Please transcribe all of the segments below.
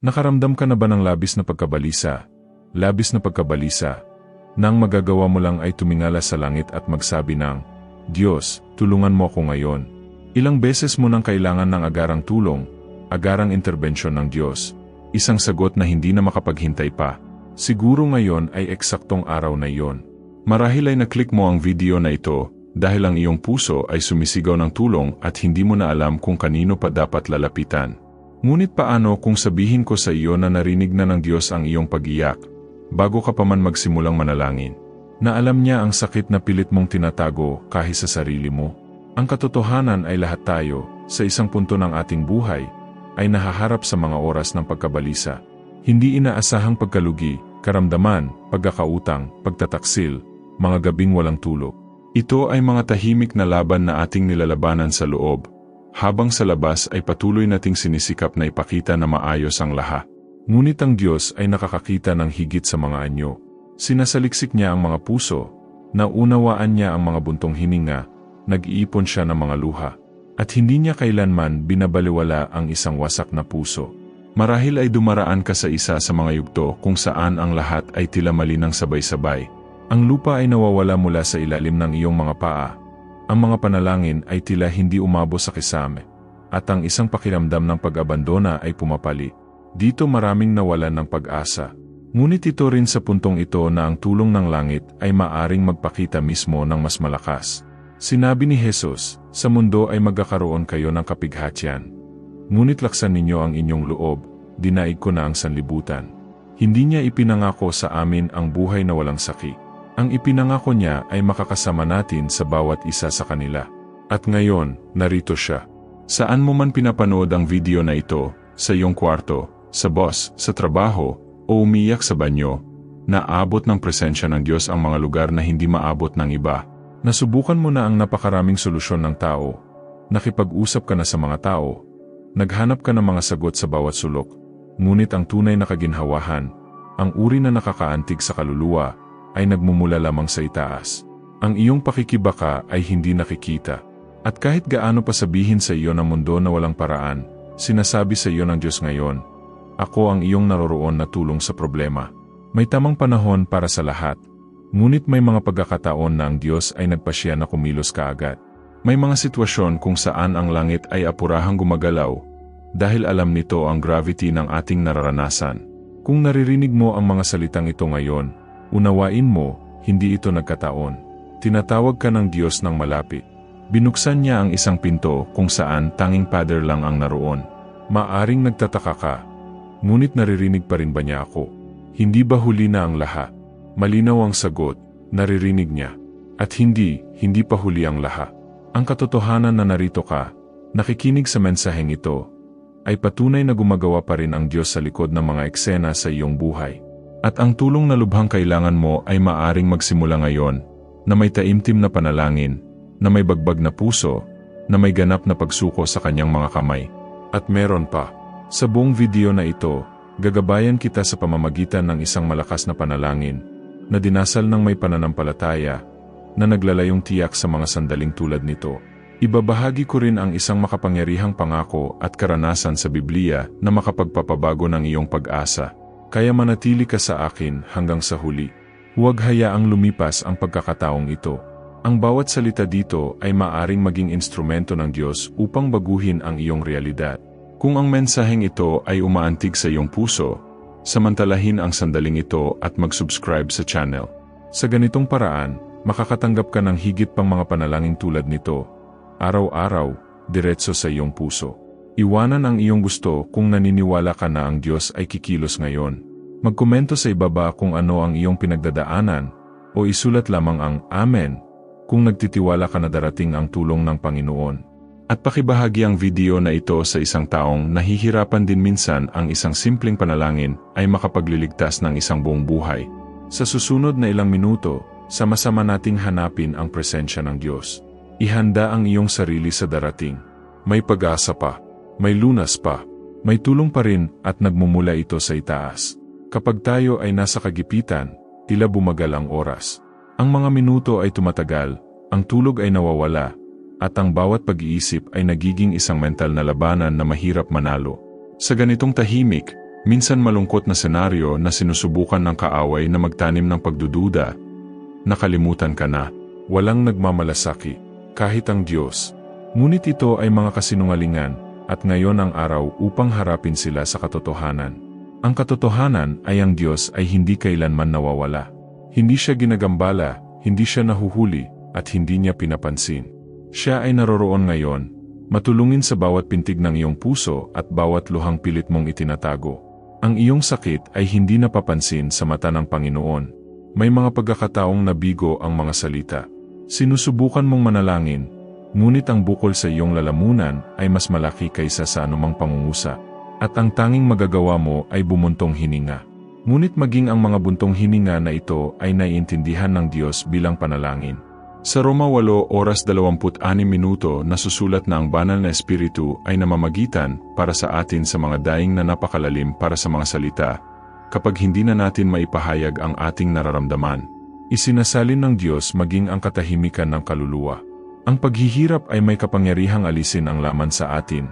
Nakaramdam ka na ba ng labis na pagkabalisa? Labis na pagkabalisa. Nang magagawa mo lang ay tumingala sa langit at magsabi ng, Diyos, tulungan mo ako ngayon. Ilang beses mo nang kailangan ng agarang tulong, agarang interbensyon ng Diyos. Isang sagot na hindi na makapaghintay pa. Siguro ngayon ay eksaktong araw na iyon. Marahil ay naklik mo ang video na ito dahil ang iyong puso ay sumisigaw ng tulong at hindi mo na alam kung kanino pa dapat lalapitan. Ngunit paano kung sabihin ko sa iyo na narinig na ng Diyos ang iyong pag-iyak, bago ka pa man magsimulang manalangin? Na alam niya ang sakit na pilit mong tinatago kahit sa sarili mo? Ang katotohanan ay lahat tayo, sa isang punto ng ating buhay, ay nahaharap sa mga oras ng pagkabalisa. Hindi inaasahang pagkalugi, karamdaman, pagkakautang, pagtataksil, mga gabing walang tulog. Ito ay mga tahimik na laban na ating nilalabanan sa loob, habang sa labas ay patuloy nating sinisikap na ipakita na maayos ang lahat. Ngunit ang Diyos ay nakakakita ng higit sa mga anyo. Sinasaliksik niya ang mga puso, naunawaan niya ang mga buntong hininga, nag-iipon siya ng mga luha, at hindi niya kailanman binabaliwala ang isang wasak na puso. Marahil ay dumaraan ka sa isa sa mga yugto kung saan ang lahat ay tila malinang sabay-sabay. Ang lupa ay nawawala mula sa ilalim ng iyong mga paa. Ang mga panalangin ay tila hindi umabo sa kisame. At ang isang pakiramdam ng pag-abandona ay pumapali. Dito maraming nawalan ng pag-asa. Ngunit ito rin sa puntong ito na ang tulong ng langit ay maaring magpakita mismo ng mas malakas. Sinabi ni Jesus, sa mundo ay magkakaroon kayo ng kapighatian. Ngunit laksan ninyo ang inyong loob, dinaig ko na ang sanlibutan. Hindi niya ipinangako sa amin ang buhay na walang sakit. Ang ipinangako niya ay makakasama natin sa bawat isa sa kanila. At ngayon, narito siya. Saan mo man pinapanood ang video na ito, sa iyong kwarto, sa bus, sa trabaho, o umiyak sa banyo, naabot ng presensya ng Diyos ang mga lugar na hindi maabot ng iba. Nasubukan mo na ang napakaraming solusyon ng tao. Nakipag-usap ka na sa mga tao. Naghanap ka ng mga sagot sa bawat sulok. Ngunit ang tunay na kaginhawahan, ang uri na nakakaantig sa kaluluwa, ay nagmumula lamang sa itaas. Ang iyong pakikibaka ay hindi nakikita. At kahit gaano pa sabihin sa iyo ng mundo na walang paraan, sinasabi sa iyo ng Diyos ngayon, Ako ang iyong naroroon na tulong sa problema. May tamang panahon para sa lahat. Ngunit may mga pagkakataon na ang Diyos ay nagpasya na kumilos kaagad. May mga sitwasyon kung saan ang langit ay apurahang gumagalaw dahil alam nito ang gravity ng ating nararanasan. Kung naririnig mo ang mga salitang ito ngayon, unawain mo, hindi ito nagkataon. Tinatawag ka ng Diyos ng malapit. Binuksan niya ang isang pinto kung saan tanging Father lang ang naroon. Maaring nagtataka ka, ngunit naririnig pa rin ba niya ako? Hindi ba huli na ang lahat? Malinaw ang sagot, naririnig niya. At hindi, hindi pa huli ang lahat. Ang katotohanan na narito ka, nakikinig sa mensaheng ito, ay patunay na gumagawa pa rin ang Diyos sa likod ng mga eksena sa iyong buhay. At ang tulong na lubhang kailangan mo ay maaring magsimula ngayon, na may taimtim na panalangin, na may bagbag na puso, na may ganap na pagsuko sa kanyang mga kamay. At meron pa, sa buong video na ito, gagabayan kita sa pamamagitan ng isang malakas na panalangin, na dinasal ng may pananampalataya, na naglalayong tiyak sa mga sandaling tulad nito. Ibabahagi ko rin ang isang makapangyarihang pangako at karanasan sa Biblia na makapagpapabago ng iyong pag-asa. Kaya manatili ka sa akin hanggang sa huli. Huwag hayaang lumipas ang pagkakataong ito. Ang bawat salita dito ay maaring maging instrumento ng Diyos upang baguhin ang iyong realidad. Kung ang mensaheng ito ay umaantig sa iyong puso, samantalahin ang sandaling ito at mag-subscribe sa channel. Sa ganitong paraan, makakatanggap ka ng higit pang mga panalangin tulad nito araw-araw, diretso sa iyong puso. Iwanan ang iyong gusto kung naniniwala ka na ang Diyos ay kikilos ngayon. Magkomento sa ibaba kung ano ang iyong pinagdadaanan o isulat lamang ang Amen kung nagtitiwala ka na darating ang tulong ng Panginoon. At pakibahagi ang video na ito sa isang taong nahihirapan din minsan ang isang simpleng panalangin ay makapagliligtas ng isang buong buhay. Sa susunod na ilang minuto, sama-sama nating hanapin ang presensya ng Diyos. Ihanda ang iyong sarili sa darating. May pag-asa pa, may lunas pa, may tulong pa rin at nagmumula ito sa itaas. Kapag tayo ay nasa kagipitan, tila bumagal ang oras. Ang mga minuto ay tumatagal, ang tulog ay nawawala, at ang bawat pag-iisip ay nagiging isang mental na labanan na mahirap manalo. Sa ganitong tahimik, Minsan malungkot na senaryo na sinusubukan ng kaaway na magtanim ng pagdududa. Nakalimutan ka na. Walang nagmamalasaki. Kahit ang Diyos. Ngunit ito ay mga kasinungalingan at ngayon ang araw upang harapin sila sa katotohanan. Ang katotohanan ay ang Diyos ay hindi kailanman nawawala. Hindi siya ginagambala, hindi siya nahuhuli, at hindi niya pinapansin. Siya ay naroroon ngayon, matulungin sa bawat pintig ng iyong puso at bawat luhang pilit mong itinatago. Ang iyong sakit ay hindi napapansin sa mata ng Panginoon. May mga pagkakataong nabigo ang mga salita. Sinusubukan mong manalangin, ngunit ang bukol sa iyong lalamunan ay mas malaki kaysa sa anumang pangungusa. At ang tanging magagawa mo ay bumuntong hininga. Ngunit maging ang mga buntong hininga na ito ay naiintindihan ng Diyos bilang panalangin. Sa Roma 8 oras 26 minuto nasusulat na ang banal na espiritu ay namamagitan para sa atin sa mga daing na napakalalim para sa mga salita. Kapag hindi na natin maipahayag ang ating nararamdaman, isinasalin ng Diyos maging ang katahimikan ng kaluluwa. Ang paghihirap ay may kapangyarihang alisin ang laman sa atin.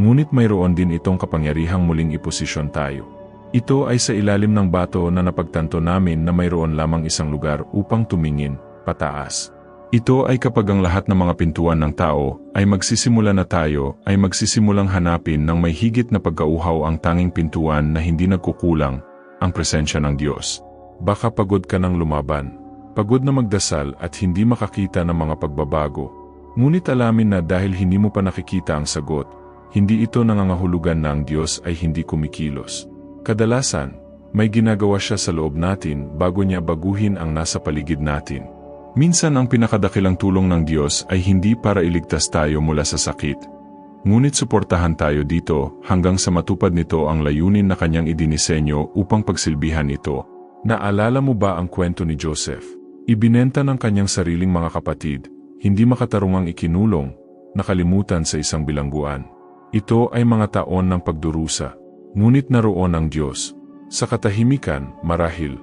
Ngunit mayroon din itong kapangyarihang muling iposisyon tayo. Ito ay sa ilalim ng bato na napagtanto namin na mayroon lamang isang lugar upang tumingin, pataas. Ito ay kapag ang lahat ng mga pintuan ng tao ay magsisimula na tayo ay magsisimulang hanapin ng may higit na pagkauhaw ang tanging pintuan na hindi nagkukulang, ang presensya ng Diyos. Baka pagod ka ng lumaban, pagod na magdasal at hindi makakita ng mga pagbabago. Ngunit alamin na dahil hindi mo pa nakikita ang sagot, hindi ito nangangahulugan na ang Diyos ay hindi kumikilos. Kadalasan, may ginagawa siya sa loob natin bago niya baguhin ang nasa paligid natin. Minsan ang pinakadakilang tulong ng Diyos ay hindi para iligtas tayo mula sa sakit. Ngunit suportahan tayo dito hanggang sa matupad nito ang layunin na kanyang idinisenyo upang pagsilbihan ito. Naalala mo ba ang kwento ni Joseph? Ibinenta ng kanyang sariling mga kapatid, hindi makatarungang ikinulong, nakalimutan sa isang bilangguan. Ito ay mga taon ng pagdurusa. Ngunit naroon ang Diyos. Sa katahimikan, marahil,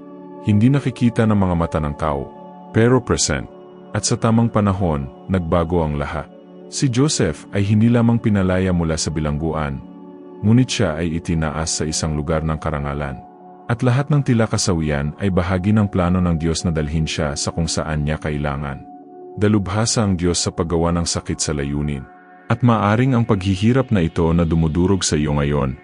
hindi nakikita ng mga mata ng tao pero present. At sa tamang panahon, nagbago ang lahat. Si Joseph ay hindi lamang pinalaya mula sa bilangguan, ngunit siya ay itinaas sa isang lugar ng karangalan. At lahat ng tila kasawian ay bahagi ng plano ng Diyos na dalhin siya sa kung saan niya kailangan. Dalubhasa ang Diyos sa paggawa ng sakit sa layunin. At maaring ang paghihirap na ito na dumudurog sa iyo ngayon,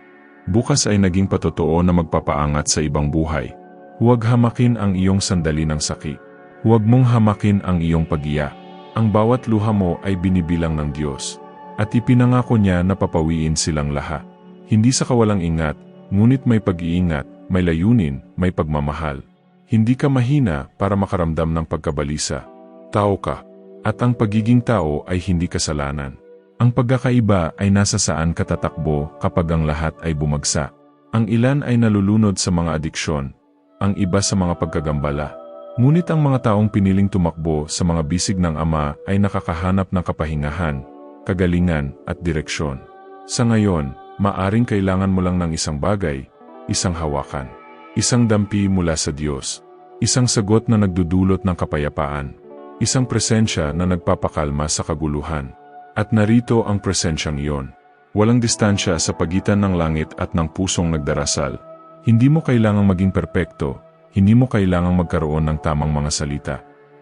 bukas ay naging patotoo na magpapaangat sa ibang buhay. Huwag hamakin ang iyong sandali ng sakit. Huwag mong hamakin ang iyong pagiya. Ang bawat luha mo ay binibilang ng Diyos. At ipinangako niya na papawiin silang lahat. Hindi sa kawalang ingat, ngunit may pag-iingat, may layunin, may pagmamahal. Hindi ka mahina para makaramdam ng pagkabalisa. Tao ka. At ang pagiging tao ay hindi kasalanan. Ang pagkakaiba ay nasa saan ka tatakbo kapag ang lahat ay bumagsak. Ang ilan ay nalulunod sa mga adiksyon, ang iba sa mga pagkagambala, Ngunit ang mga taong piniling tumakbo sa mga bisig ng Ama ay nakakahanap ng kapahingahan, kagalingan at direksyon. Sa ngayon, maaring kailangan mo lang ng isang bagay, isang hawakan, isang dampi mula sa Diyos, isang sagot na nagdudulot ng kapayapaan, isang presensya na nagpapakalma sa kaguluhan. At narito ang presensyang iyon. Walang distansya sa pagitan ng langit at ng pusong nagdarasal. Hindi mo kailangang maging perpekto, hindi mo kailangang magkaroon ng tamang mga salita.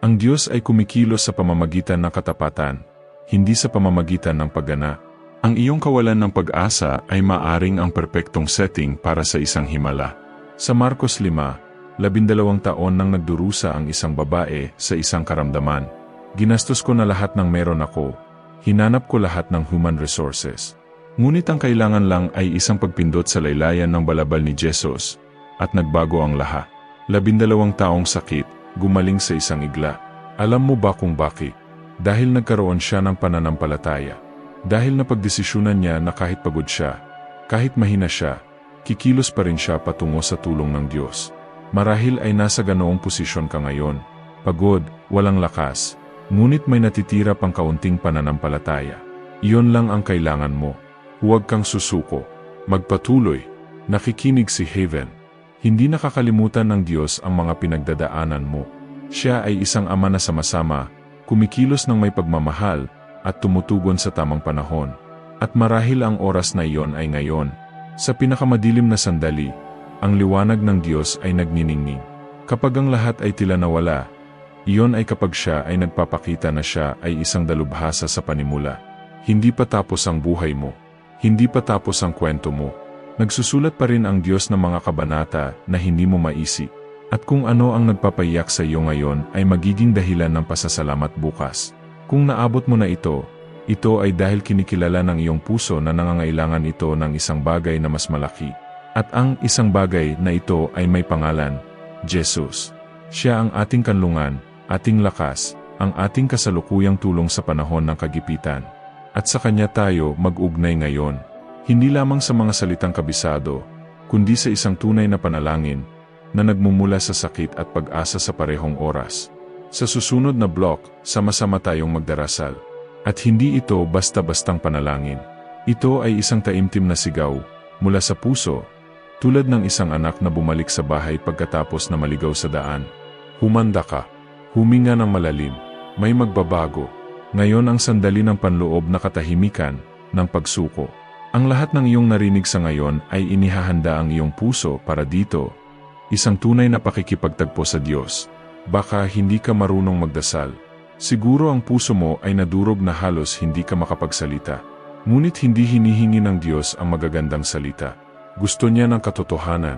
Ang Diyos ay kumikilos sa pamamagitan ng katapatan, hindi sa pamamagitan ng paggana. Ang iyong kawalan ng pag-asa ay maaring ang perpektong setting para sa isang himala. Sa Marcos 5, labindalawang taon nang nagdurusa ang isang babae sa isang karamdaman. Ginastos ko na lahat ng meron ako. Hinanap ko lahat ng human resources. Ngunit ang kailangan lang ay isang pagpindot sa laylayan ng balabal ni Jesus, at nagbago ang lahat. Labindalawang taong sakit, gumaling sa isang igla. Alam mo ba kung bakit? Dahil nagkaroon siya ng pananampalataya. Dahil napagdesisyonan niya na kahit pagod siya, kahit mahina siya, kikilos pa rin siya patungo sa tulong ng Diyos. Marahil ay nasa ganoong posisyon ka ngayon. Pagod, walang lakas, ngunit may natitira pang kaunting pananampalataya. Iyon lang ang kailangan mo. Huwag kang susuko. Magpatuloy. Nakikinig si Haven. Hindi nakakalimutan ng Diyos ang mga pinagdadaanan mo. Siya ay isang ama na sama-sama, kumikilos ng may pagmamahal, at tumutugon sa tamang panahon. At marahil ang oras na iyon ay ngayon. Sa pinakamadilim na sandali, ang liwanag ng Diyos ay nagniningning. Kapag ang lahat ay tila nawala, iyon ay kapag siya ay nagpapakita na siya ay isang dalubhasa sa panimula. Hindi pa tapos ang buhay mo. Hindi pa tapos ang kwento mo. Nagsusulat pa rin ang Diyos ng mga kabanata na hindi mo maisip. At kung ano ang nagpapayak sa iyo ngayon ay magiging dahilan ng pasasalamat bukas. Kung naabot mo na ito, ito ay dahil kinikilala ng iyong puso na nangangailangan ito ng isang bagay na mas malaki. At ang isang bagay na ito ay may pangalan, Jesus. Siya ang ating kanlungan, ating lakas, ang ating kasalukuyang tulong sa panahon ng kagipitan. At sa Kanya tayo mag-ugnay ngayon. Hindi lamang sa mga salitang kabisado, kundi sa isang tunay na panalangin, na nagmumula sa sakit at pag-asa sa parehong oras. Sa susunod na block, sama-sama tayong magdarasal. At hindi ito basta-bastang panalangin. Ito ay isang taimtim na sigaw, mula sa puso, tulad ng isang anak na bumalik sa bahay pagkatapos na maligaw sa daan. Humanda ka. Huminga ng malalim. May magbabago. Ngayon ang sandali ng panloob na katahimikan, ng pagsuko. Ang lahat ng iyong narinig sa ngayon ay inihahanda ang iyong puso para dito, Isang tunay na pakikipagtagpo sa Diyos. Baka hindi ka marunong magdasal. Siguro ang puso mo ay nadurog na halos hindi ka makapagsalita. Ngunit hindi hinihingi ng Diyos ang magagandang salita. Gusto niya ng katotohanan.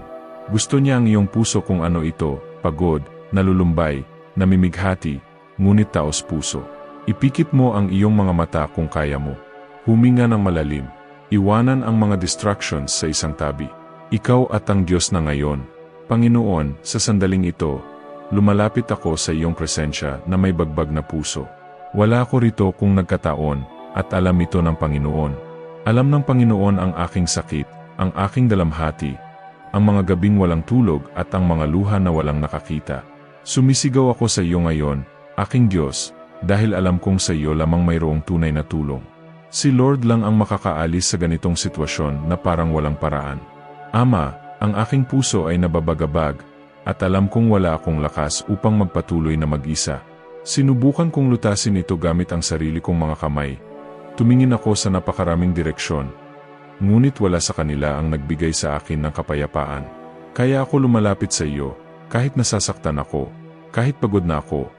Gusto niya ang iyong puso kung ano ito, pagod, nalulumbay, namimighati, ngunit taos puso. Ipikit mo ang iyong mga mata kung kaya mo. Huminga ng malalim. Iwanan ang mga distractions sa isang tabi. Ikaw at ang Diyos na ngayon, Panginoon, sa sandaling ito, lumalapit ako sa iyong presensya na may bagbag na puso. Wala ako rito kung nagkataon, at alam ito ng Panginoon. Alam ng Panginoon ang aking sakit, ang aking dalamhati, ang mga gabing walang tulog at ang mga luha na walang nakakita. Sumisigaw ako sa iyo ngayon, aking Diyos, dahil alam kong sa iyo lamang mayroong tunay na tulong. Si Lord lang ang makakaalis sa ganitong sitwasyon na parang walang paraan. Ama, ang aking puso ay nababagabag, at alam kong wala akong lakas upang magpatuloy na mag-isa. Sinubukan kong lutasin ito gamit ang sarili kong mga kamay. Tumingin ako sa napakaraming direksyon. Ngunit wala sa kanila ang nagbigay sa akin ng kapayapaan. Kaya ako lumalapit sa iyo, kahit nasasaktan ako, kahit pagod na ako,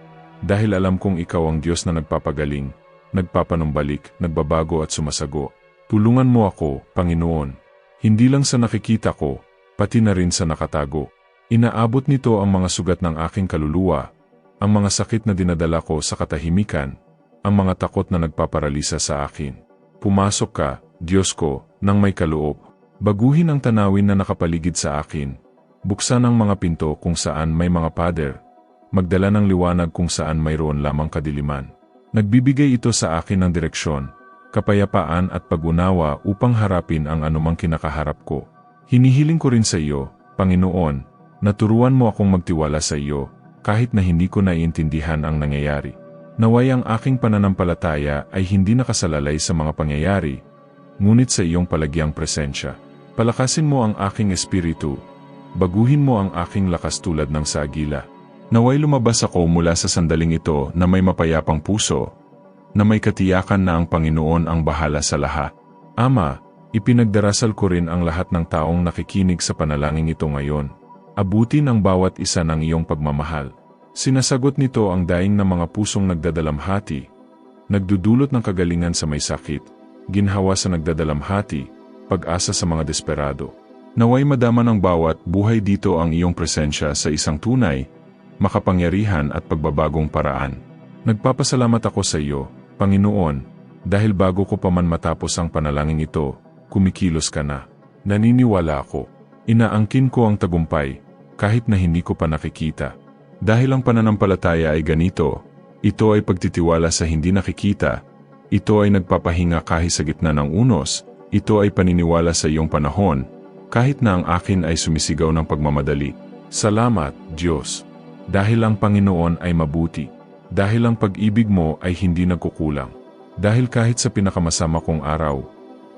dahil alam kong ikaw ang Diyos na nagpapagaling, nagpapanumbalik, nagbabago at sumasago. Tulungan mo ako, Panginoon. Hindi lang sa nakikita ko, pati na rin sa nakatago. Inaabot nito ang mga sugat ng aking kaluluwa, ang mga sakit na dinadala ko sa katahimikan, ang mga takot na nagpaparalisa sa akin. Pumasok ka, Diyos ko, nang may kaloob. Baguhin ang tanawin na nakapaligid sa akin. Buksan ang mga pinto kung saan may mga pader. Magdala ng liwanag kung saan mayroon lamang kadiliman. Nagbibigay ito sa akin ng direksyon, kapayapaan at pag-unawa upang harapin ang anumang kinakaharap ko. Hinihiling ko rin sa iyo, Panginoon, naturuan mo akong magtiwala sa iyo, kahit na hindi ko naiintindihan ang nangyayari. Naway ang aking pananampalataya ay hindi nakasalalay sa mga pangyayari, ngunit sa iyong palagyang presensya. Palakasin mo ang aking espiritu, baguhin mo ang aking lakas tulad ng sagila. Naway lumabas ako mula sa sandaling ito na may mapayapang puso, na may katiyakan na ang Panginoon ang bahala sa lahat. Ama, Ipinagdarasal ko rin ang lahat ng taong nakikinig sa panalangin ito ngayon. Abutin ang bawat isa ng iyong pagmamahal. Sinasagot nito ang daing ng mga pusong nagdadalamhati, nagdudulot ng kagalingan sa may sakit, ginhawa sa nagdadalamhati, pag-asa sa mga desperado. Naway madama ng bawat buhay dito ang iyong presensya sa isang tunay, makapangyarihan at pagbabagong paraan. Nagpapasalamat ako sa iyo, Panginoon, dahil bago ko pa man matapos ang panalangin ito, kumikilos ka na. Naniniwala ako. Inaangkin ko ang tagumpay, kahit na hindi ko pa nakikita. Dahil ang pananampalataya ay ganito, ito ay pagtitiwala sa hindi nakikita, ito ay nagpapahinga kahit sa gitna ng unos, ito ay paniniwala sa iyong panahon, kahit na ang akin ay sumisigaw ng pagmamadali. Salamat, Diyos. Dahil ang Panginoon ay mabuti. Dahil ang pag-ibig mo ay hindi nagkukulang. Dahil kahit sa pinakamasama kong araw,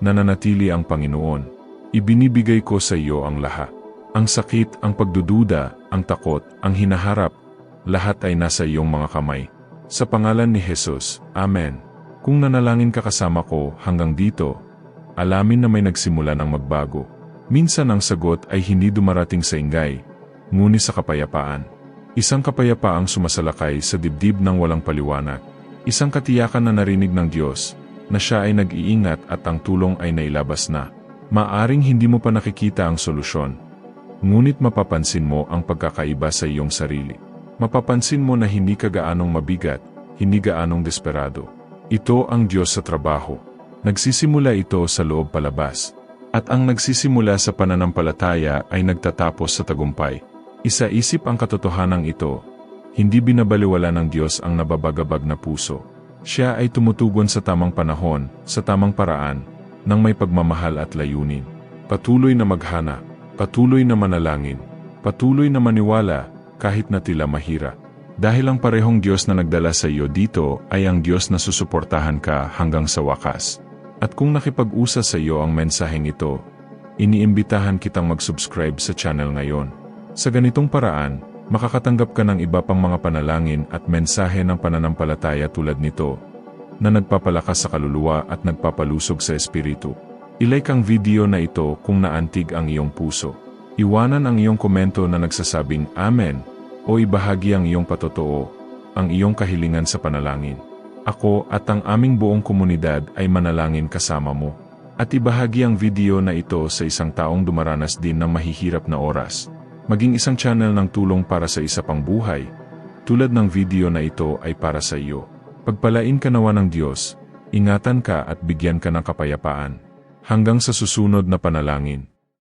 nananatili ang Panginoon. Ibinibigay ko sa iyo ang lahat. Ang sakit, ang pagdududa, ang takot, ang hinaharap, lahat ay nasa iyong mga kamay. Sa pangalan ni Jesus, Amen. Kung nanalangin ka kasama ko hanggang dito, alamin na may nagsimula ng magbago. Minsan ang sagot ay hindi dumarating sa ingay, ngunit sa kapayapaan. Isang kapayapaang sumasalakay sa dibdib ng walang paliwanag. Isang katiyakan na narinig ng Diyos, na siya ay nag-iingat at ang tulong ay nailabas na. Maaring hindi mo pa nakikita ang solusyon. Ngunit mapapansin mo ang pagkakaiba sa iyong sarili. Mapapansin mo na hindi ka gaanong mabigat, hindi gaanong desperado. Ito ang Diyos sa trabaho. Nagsisimula ito sa loob palabas. At ang nagsisimula sa pananampalataya ay nagtatapos sa tagumpay. Isa-isip ang katotohanang ito. Hindi binabaliwala ng Diyos ang nababagabag na puso. Siya ay tumutugon sa tamang panahon, sa tamang paraan, ng may pagmamahal at layunin. Patuloy na maghanap, patuloy na manalangin, patuloy na maniwala, kahit na tila mahira. Dahil ang parehong Diyos na nagdala sa iyo dito ay ang Diyos na susuportahan ka hanggang sa wakas. At kung nakipag-usa sa iyo ang mensaheng ito, iniimbitahan kitang mag-subscribe sa channel ngayon. Sa ganitong paraan, makakatanggap ka ng iba pang mga panalangin at mensahe ng pananampalataya tulad nito, na nagpapalakas sa kaluluwa at nagpapalusog sa espiritu. Ilike ang video na ito kung naantig ang iyong puso. Iwanan ang iyong komento na nagsasabing Amen o ibahagi ang iyong patotoo, ang iyong kahilingan sa panalangin. Ako at ang aming buong komunidad ay manalangin kasama mo. At ibahagi ang video na ito sa isang taong dumaranas din ng mahihirap na oras. Maging isang channel ng tulong para sa isa pang buhay. Tulad ng video na ito ay para sa iyo. Pagpalain ka nawa ng Diyos, ingatan ka at bigyan ka ng kapayapaan. Hanggang sa susunod na panalangin.